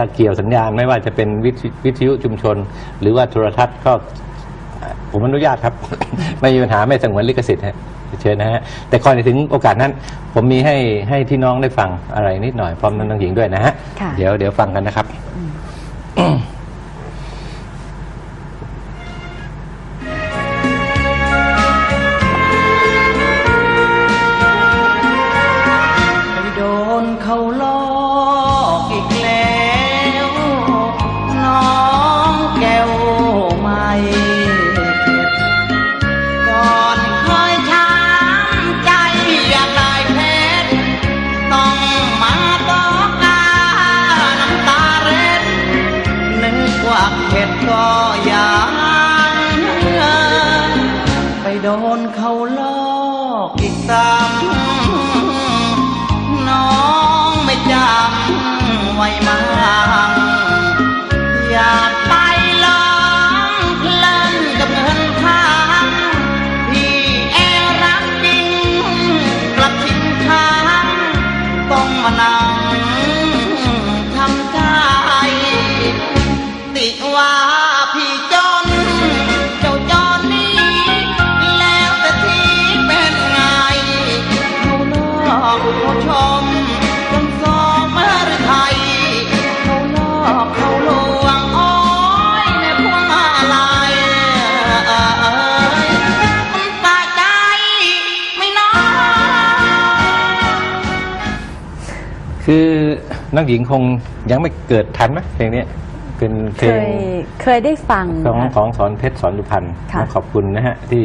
ถ้าเกี่ยวสัญญาณไม่ว่าจะเป็นวิทยุวิทยุชุมชน หรือว่าโทรทัศน์ก็เอ่อผมอนุญาตครับ ไม่มีปัญหาไม่สงวนลิขสิทธิ์ฮะเชิญนะฮะแต่ก่อนจะถึงโอกาสนั้น ผมมีให้ให้พี่น้องได้ฟังอะไรนิดหน่อยพร้อมน้องหญิงด้วยนะฮะค่ะเดี๋ยวเดี๋ยวฟังกันนะครับ โดนเขาลอกอีกตาม คือน้องหญิงคงยังไม่เกิดทันไหมเพลงนี้เป็นเพเคลงยเคยได้ฟังของค่ะ ของสอนเพชรสอนสุพรรณค่ะขอบคุณนะฮะที่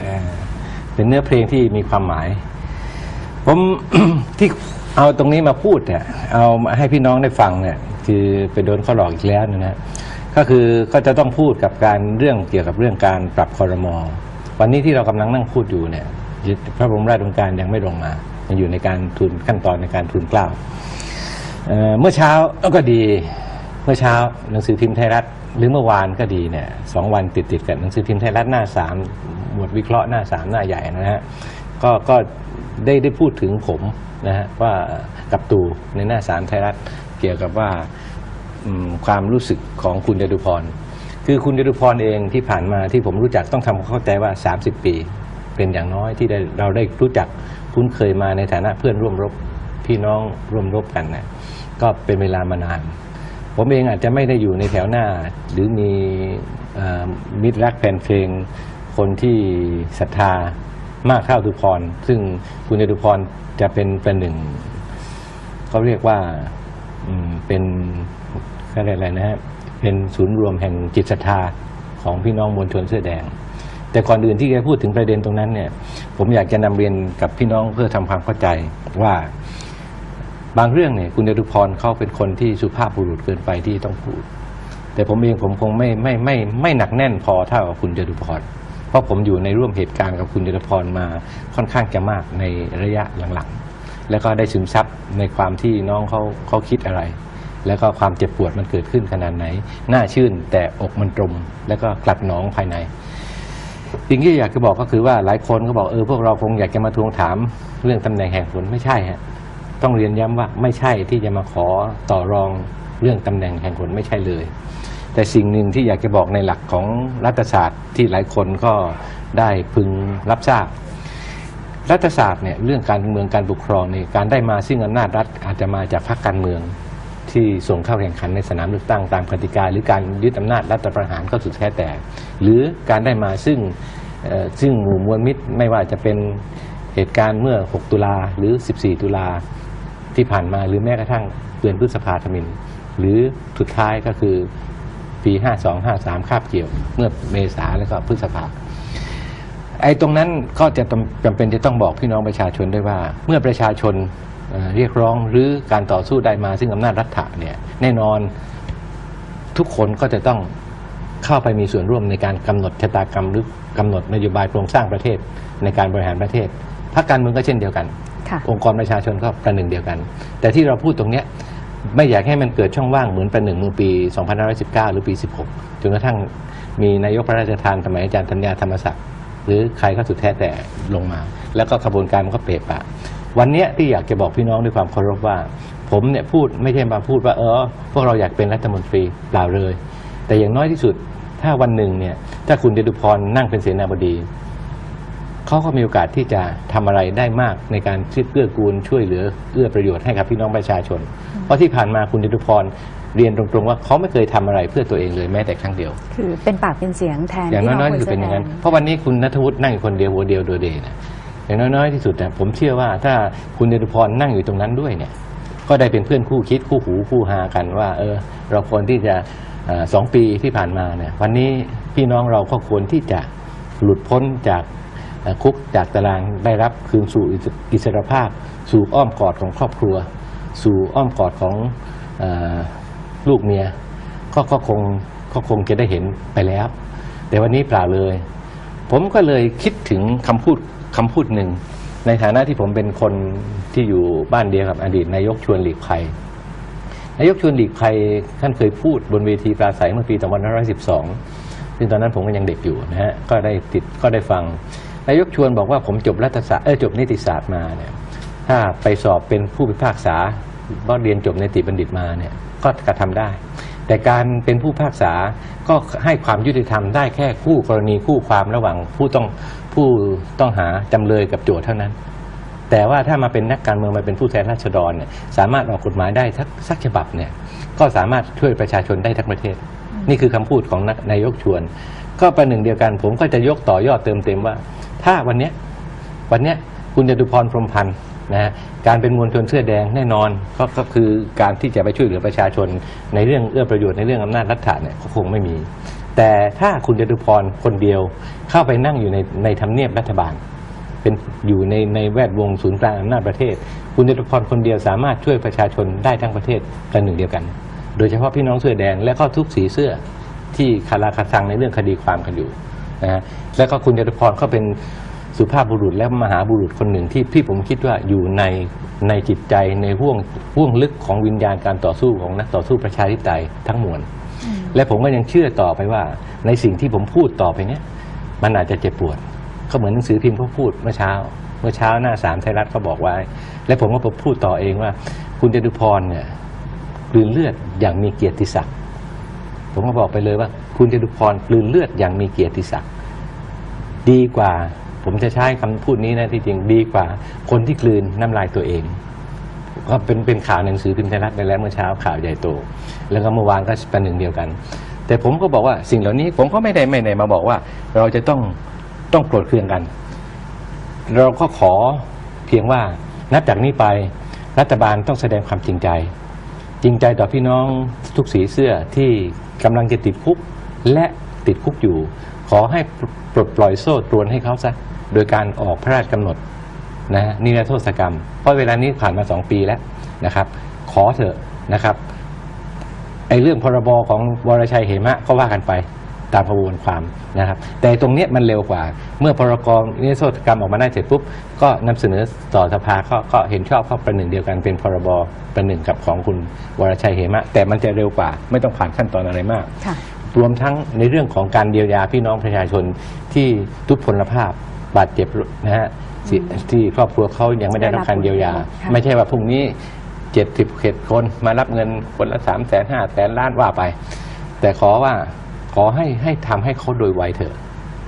เอ่อเป็นเนื้อเพลงที่มีความหมาย ผม ที่เอาตรงนี้มาพูดเนี่ย เอามาให้พี่น้องได้ฟังเนี่ย คือไปโดนข้อหลอกอีกแล้วเนยนะก็คือก็จะต้องพูดกับการเรื่องเกี่ยวกับเรื่องการปรับคอรมอวันนี้ที่เรากำลังนั่งพูดอยู่เนี่ยพระบรมราชโองการยังไม่ลงมายัง อยู่ในการทุนขั้นตอนในการทุนกล้าเเมื่อเช้าก็ดีเมื่อเช้าหนังสือพิมพ์ไทยรัฐ หรือเมื่อวานก็ดีเนี่ยสองวันติดติดกันหนังสือพิมพ์ไทยรัฐหน้าสามบทวิเคราะห์หน้าสามหน้าใหญ่นะฮะก็ก็ได้ได้พูดถึงผมนะฮะว่ากับตูในหน้าสามไทยรัฐเกี่ยวกับว่าความรู้สึกของคุณจตุพร คือคุณจตุพรเองที่ผ่านมาที่ผมรู้จักต้องทำเข้าใจว่า 30 ปี เป็นอย่างน้อยที่เราได้รู้จัก คุ้นเคยมาในฐานะเพื่อนร่วมรบพี่น้องร่วมรบกันนะก็เป็นเวลามานาน ผมเองอาจจะไม่ได้อยู่ในแถวหน้า หรือมีอมิตรรักแฟนเพลง คนที่ศรัทธามากเท่าตุพร ซึ่งคุณจตุพรจะเป็นเป็นหนึ่งเขาเรียกว่าเป็นอะไรยกอะไรนะฮะเป็นศูนย์รวมแห่งจิตศรัทธาของพี่น้องมวลชนเสื้อแดง แต่ก่อนอื่นที่จะพูดถึงประเด็นตรงนั้นเนี่ย ผมอยากจะนำเรียนกับพี่น้องเพื่อทำความเข้าใจว่าบางเรื่องเนี่ยคุณจตุพรเขาเป็นคนที่สุภาพบุรุษเกินไปที่ต้องพูด แต่ผมเองผมคงไม่ไม่ไม่ไม่หนักแน่นพอเท่ากับคุณจตุพรเพราะผมอยู่ในร่วมเหตุการณ์กับคุณจตุพรมาค่อนข้างจะมากในระยะหลังๆแล้วก็ได้ซึมซับในความที่น้องเขาเขาคิดอะไร แล้วก็ความเจ็บปวดมันเกิดขึ้นขนาดไหน หน่าชื่นแต่อกมันตรมแล้วก็กลัดหนองภายใน สิ่งที่อยากจะบอกก็คือว่าหลายคนก็บอกเออพวกเราคงอยากจะมาทวงถามเรื่องตำแหน่งแห่งผลไม่ใช่ฮะต้องเรียนย้ำว่าไม่ใช่ที่จะมาขอต่อรองเรื่องตำแหน่งแห่งผลไม่ใช่เลย แต่สิ่งหนึ่งที่อยากจะบอกในหลักของรัฐศาสตร์ที่หลายคนก็ได้พึงรับทราบ รัฐศาสตร์เนี่ยเรื่องการเมืองการปกครองนี่การได้มาซึ่งอำนาจรัฐอาจจะมาจากพรรคการเมือง ที่ส่งเข้าแข่งขันในสนามเลือกตั้งตามกติกา หรือการยึดอำนาจรัฐประหารก็สุดแท้แต่ หรือการได้มาซึ่งซึ่งหมู่มวลมิตรไม่ว่าจะเป็นเหตุการณ์เมื่อ 6 ตุลาหรือ 14 ตุลาที่ผ่านมาหรือแม้กระทั่งเดือนพฤษภาธมิน หรือสุดท้ายก็คือปี 52 53 คาบเกี่ยว เมื่อเมษาแล้วก็พฤษภาไอ้ตรงนั้นก็จะจำจำเป็นจะต้องบอกพี่น้องประชาชนด้วยว่า เมื่อประชาชน เอ่อเรียกร้องหรือการต่อสู้ได้มาซึ่งอำนาจรัฐะเนี่ยแน่นอนทุกคนก็จะต้องเข้าไปมีส่วนร่วมในการกำหนดชะตากรรมหรือกำหนดนโยบายโครงสร้างประเทศในการบริหารประเทศพรรคการเมืองก็เช่นเดียวกันค่ะองค์กรประชาชนก็ประหนึ่งเดียวกัน แต่ที่เราพูดตรงเนี้ยไม่อยากให้มันเกิดช่องว่างเหมือนประหนึ่งเมื่อปี 2519 หรือปี 16 จนกระทั่งมีนายกพระราชทานสมัยอาจารย์ธัญญาธรรมศักดิ์หรือใครก็สุดแท้แต่ลงมา แล้วก็กระบวนการมันก็เปรปะวันเนี้ยที่อยากจะบอกพี่น้องด้วยความเคารพว่า ผมเนี่ยพูดไม่ใช่มาพูดว่าเออพวกเราอยากเป็นรัฐมนตรีเปล่าเลย แต่อย่างน้อยที่สุดถ้าวันหนึ่งเนี่ยถ้าคุณเดชุพรนั่งเป็นเสนาบดีเขาก็มีโอกาสที่จะทำอะไรได้มากในการช่วยเกื้อกูลช่วยเหลือเอื้อประโยชน์ให้กับพี่น้องประชาชน เพราะที่ผ่านมาคุณเดชุพรเรียนตรงๆว่าเขาไม่เคยทำอะไรเพื่อตัวเองเลยแม้แต่ครั้งเดียว คือเป็นปากเป็นเสียงแทนอย่างพี่น้อยๆคที่สุดเป็นอย่างนั้นสื้แดเพราะวันนี้คุณนัทวุฒินั่งอยู่คนเดียวหัวเดียวโดดเด่นนะ อย่างน้อยๆที่สุดเนี่ยผมเชื่อว่าถ้าคุณเดชพรนั่งอยู่ตรงนั้นด้วยเนี่ย ก็ได้เป็นเพื่อนคู่คิดคู่หูคู่หากันว่า เออ เราควรที่จะสองปีที่ผ่านมาเนี่ย วันนี้พี่น้องเราก็ควรที่จะหลุดพ้นจากคุกจากตารางได้รับคืนสู่อิสรภาพ สู่อ้อมกอดของครอบครัว สู่อ้อมกอดของอลูกเมียก็ก็คงก็คงจะได้เห็นไปแล้ว แต่วันนี้เปล่าเลย ผมก็เลยคิดถึงคำพูด คำพูดหนึ่ง ในฐานะที่ผมเป็นคนที่อยู่บ้านเดียวกับอดีตนายกชวนหลีกภัยนายกชวนหลีกภัยท่านเคยพูดบนเวทีปราศัยเมื่อปี2512 ซึ่งตอนนั้นผมก็ยังเด็กอยู่นะฮะก็ได้ติดก็ได้ฟัง นายกชวนบอกว่าผมจบรัฐศาสตร์เออจบนิติศาสตร์มาเนี่ยถ้าไปสอบเป็นผู้พิพากษาก็เรียนจบในติบัณฑิตมาเนี่ยก็กระทำได้ แต่การเป็นผู้พิพากษาก็ให้ความยุติธรรมได้แค่คู่กรณีคู่ความระหว่างผู้ต้อง ผู้ต้องหาจำเลยกับโจทย์เท่านั้น แต่ว่าถ้ามาเป็นนักการเมืองมาเป็นผู้แทนราษฎรเนี่ยสามารถออกกฎหมายได้ทักสักฉบับเนี่ยก็สามารถช่วยประชาชนได้ทั้งประเทศ นี่คือคำพูดของนนายกชวน ก็ประหนึ่งเดียวกัน ผมก็จะยกต่อยอดเติมเต็มว่า ถ้าวันเนี้ยวันเนี้ยคุณจตุพรพรมพันธ์นะฮะการเป็นมวลชนเสื้อแดงแน่นอนก็ก็คือการที่จะไปช่วยเหลือประชาชนในเรื่องเอื้อประโยชน์ในเรื่องอำนาจรัฐะเนี่ยก็คงไม่มี แต่ถ้าคุณจตุพรคนเดียวเข้าไปนั่งอยู่ในในทำเนียบรัฐบาล เป็นอยู่ในในแวดวงศูนย์กลางอำนาจประเทศ คุณจตุพรคนเดียวสามารถช่วยประชาชนได้ทั้งประเทศกันหนึ่งเดียวกัน โดยเฉพาะพี่น้องเสื้อแดงและก็ทุกสีเสื้อที่คาราคาซังในเรื่องคดีความกันอยู่นะฮะแล้วก็คุณจตุพรก็เป็นสุภาพบุรุษและมหาบุรุษคนหนึ่งที่ที่ผมคิดว่าอยู่ในในจิตใจในห่วงห่วงลึกของวิญญาณการต่อสู้ของนักต่อสู้ประชาธิปไตยทั้งมวล และผมก็ยังเชื่อต่อไปว่า ในสิ่งที่ผมพูดต่อไปเนี้ยมันอาจจะเจ็บปวด ก็เหมือนหนังสือพิมพ์เขาพูดเมื่อเช้า เมื่อเช้าหน้าสามไทยรัฐเขาบอกไว้ และผมก็พูดต่อเองว่า คุณจตุพรเนี่ยกลืนเลือดอย่างมีเกียรติศักดิ์ผมก็บอกไปเลยว่า คุณจตุพรกลืนเลือดอย่างมีเกียรติศักดิ์ดีกว่า ผมจะใช้คำพูดนี้นะที่จริงดีกว่า คนที่กลืนน้ำลายตัวเอง ก็เป็นเป็นข่าวหนังสือพิมพ์ไทยรัฐไปแล้วเมื่อเช้าข่าวใหญ่โต แล้วก็เมื่อวานก็เป็นหนึ่งเดียวกัน แต่ผมก็บอกว่าสิ่งเหล่านี้ผมก็ไม่ได้ไม่ได้มาบอกว่า เราจะต้องต้องโกรธเคืองกัน เราก็ขอเพียงว่านับจากนี้ไปรัฐบาลต้องแสดงความจริงใจ จริงใจต่อพี่น้องทุกสีเสื้อที่กำลังจะติดคุกและติดคุกอยู่ ขอให้ปลดปล่อยโซ่ตรวนให้เขาซะโดยการออกพระราชกำหนด นะฮะนิรโทษกรรม เพราะเวลานี้ผ่านมาสองปีแล้วนะครับ ขอเถอะนะครับไอ้เรื่องพรบของวรชัยเหมะก็ว่ากันไปตามกระบวนความนะครับ แต่ตรงเนี้ยมันเร็วกว่า เมื่อพรกนิรโทษกรรมออกมาได้เสร็จปุ๊บ ก็นำเสนอต่อสภาก็ก็เห็นชอบเข้าประหนึ่งเดียวกันเป็นพรบประหนึ่งกับของคุณวรชัยเหมะ แต่มันจะเร็วกว่าไม่ต้องผ่านขั้นตอนอะไรมากค่ะรวมทั้งในเรื่องของการเยียวยาพี่น้องประชาชนที่ทุพพลภาพ บาดเจ็บนะฮะที่ที่ครอบครัวเขายังไม่ได้รับการเยียวยาค่ะไม่ใช่ว่าพรุ่งนี้เจ็ดสิบเขตคนมารับเงินคนละสามแสนห้าแสนล้านว่าไป แต่ขอว่าขอให้ให้ทำให้เขาโดยไวเถอะ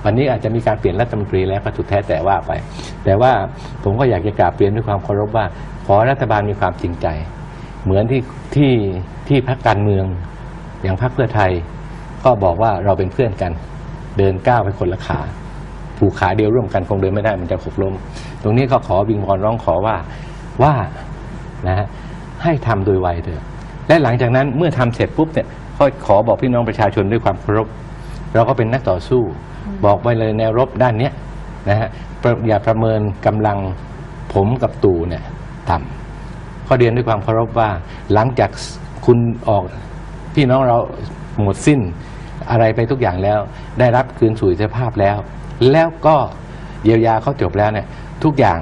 วันนี้อาจจะมีการเปลี่ยนรัฐมนตรีแล้วก็สุดแท้แต่ว่าไป แต่ว่าผมก็อยากจะกราบเรียนด้วยความเคารพว่า ขอรัฐบาลมีความจริงใจ เหมือนที่ที่ที่พรรคการเมือง อย่างพรรคเพื่อไทย ก็บอกว่าเราเป็นเพื่อนกัน เดินก้าวไปคนละขา ผูกขาเดียวร่วมกันคงเดินไม่ได้มันจะหกล้ม ตรงนี้ก็ขอวิงวอนร้องขอว่าว่านะฮะให้ทำโดยไวเถอะและหลังจากนั้นเมื่อทำเสร็จปุ๊บเนี่ยก็ขอบอกพี่น้องประชาชนด้วยความเคารพเราก็เป็นนักต่อสู้ บอกไปเลยแนวรบด้านเนี้ยนะฮะอย่าประเมินกำลังผมกับตู่เนี่ยต่ำข้อเรียนด้วยความเคารพว่า หลังจากคุณออกพี่น้องเราหมดสิ้นอะไรไปทุกอย่างแล้ว ได้รับคืนสู่สภาพแล้ว แล้วก็เยียวยาเขาจบแล้วเนี่ยทุกอย่าง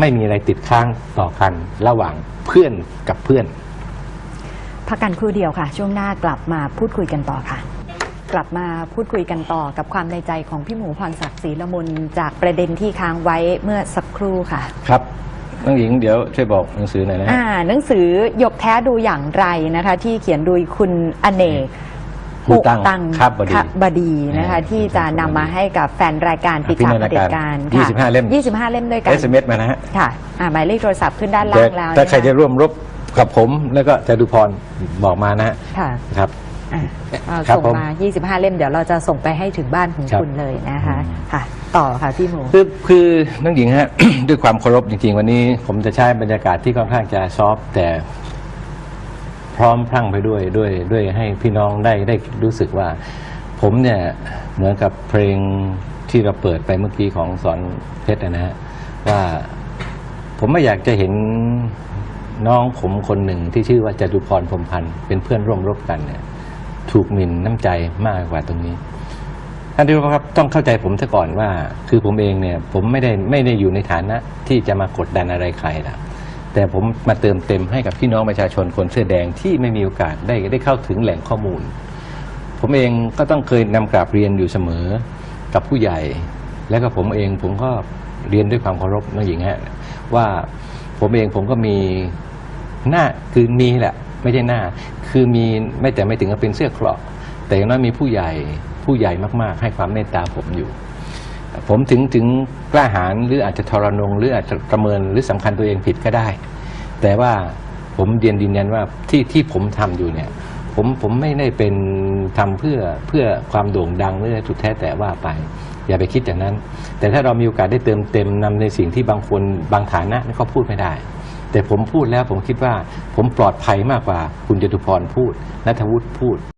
ไม่มีอะไรติดค้างต่อกันระหว่างเพื่อนกับเพื่อน พักกันครู่เดียวค่ะ ช่วงหน้ากลับมาพูดคุยกันต่อค่ะ กลับมาพูดคุยกันต่อกับความในใจของพี่หมูพรศักดิ์ศรีละมุนจากประเด็นที่ค้างไว้เมื่อสักครู่ค่ะ ครับน้องหญิงเดี๋ยวช่วยบอกหนังสือหน่อยนะฮะอ่าหนังสือหยกแท้ดูอย่างไรนะคะ ที่เขียนโดยคุณอเนก หูตังครับบดีบดีนะคะอ่าที่จะนำมาให้กับแฟนรายการอ่าปิดฉากพี่ปนัระนเด็ทจการการยี่สิบห้าเล่ม 25 เล่มด้วยกันเอสเอ็มเอสมานะฮะค่ะอ่าหมายเลขโทรศัพท์ขึ้นด้านล่าแต่งแล้วถ้าใครนจะร่วมรบกับผมแล้วก็จตุพรบอกมานะฮะค่ะครับอะเอาครับส่งผมมา 25 เล่ม เดี๋ยวเราจะส่งไปให้ถึงบ้านของครับคุณเลยนะคะอืมค่ะ ต่อค่ะพี่หมู คือคือน้องหญิงฮะ ด้วยความเคารพจริงๆ วันนี้ผมจะใช้บรรยากาศที่ค่อนข้างจะซอฟต์แต่ พร้อมพรั่งไปด้วยด้วยด้วยให้พี่น้องได้ได้รู้สึกว่า ผมเนี่ยเหมือนกับเพลงที่เราเปิดไปเมื่อกี้ของสอนเพชรนะฮะว่าผมไม่อยากจะเห็นน้องผมคนหนึ่งที่ชื่อว่าจตุพรพรมพันธ์เป็นเพื่อนร่วมรบกันเนี่ย ถูกหมิ่นน้ำใจมากกว่าตรงนี้ท่านที่รู้ครับต้องเข้าใจผมซะก่อนว่า คือผมเองเนี่ย ผมไม่ได้ไม่ได้อยู่ในฐานะที่จะมากดดันอะไรใครนะ แต่ผมมาเติมเต็มให้กับพี่น้องประชาชนคนเสื้อแดงที่ไม่มีโอกาสได้ได้เข้าถึงแหล่งข้อมูล ผมเองก็ต้องเคยนำกราบเรียนอยู่เสมอกับผู้ใหญ่ แล้วก็ผมเองผมก็เรียนด้วยความเคารพน้องหญิงฮะว่าผมเองผมก็มีหน้าคือมีแหละ ไม่ใช่หน้า คือมีไม่แต่ไม่ถึงกับเป็นเสื้อเกราะแต่อย่างน้อยมีผู้ใหญ่ผู้ใหญ่มาก ๆ ให้ความเมตตาผมอยู่ ผมถึงถึงกล้าหาญหรืออาจจะทรนงหรืออาจจะประเมินหรือสำคัญตัวเองผิดก็ได้ แต่ว่าผมเรียนยืนยันว่าที่ที่ผมทำอยู่เนี่ย ผมผมไม่ได้เป็นทำเพื่อเพื่อความโด่งดังหรืออะไรสุดแท้แต่ว่าไป อย่าไปคิดอย่างนั้น แต่ถ้าเรามีโอกาสได้เติมเต็มนำในสิ่งที่บางคนบางฐานะเขาพูดไม่ได้ แต่ผมพูดแล้วผมคิดว่าผมปลอดภัยมากกว่าคุณจตุพรพูดนัทวุฒิพูด